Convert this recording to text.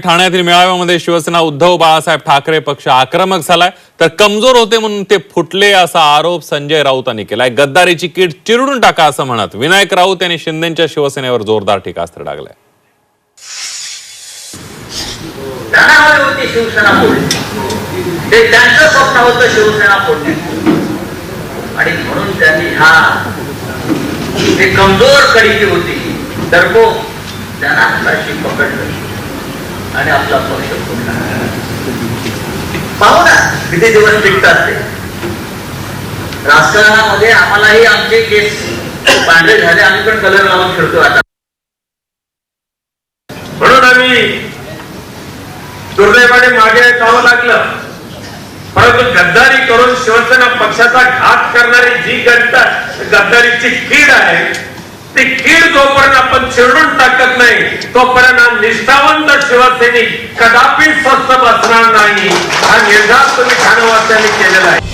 ठाण्यातील मेळाव्यामध्ये शिवसेना उद्धव बाळासाहेब ठाकरे पक्ष आक्रमक झालाय. तर कमजोर होते म्हणून ते फुटले असा आरोप संजय राऊतांनी केलाय. गद्दारीची कीड चिरडून टाका असं म्हणत विनायक राऊत यांनी शिंदेच्या शिवसेनेवर जोरदार टीकास्त्र टाकलंय शिवसेना आणि म्हणून त्यांनी हा कमजोर कडी होती तर त्यांना पकडलं आणि आपला पक्ष पाहू ना किती दिवस टिकतात ते. राजकारणामध्ये आम्हालाही आमचे केस पांढरे झाले आम्ही पण कलर लावून खेळतो आता. म्हणून आम्ही दुर्दैवाने मागे जावं लागलं. परंतु गद्दारी करून शिवसेना पक्षाचा घात करणारी जी गद्दा गद्दारीची कीड आहे आपण चिरडून टाकत नाही. तोपर्यंत निष्ठावंत शिवसैनिक कदापि स्वस्त बसणार नाही. हा निर्धार तुम्ही ठाणेवासियांनी केलेला आहे.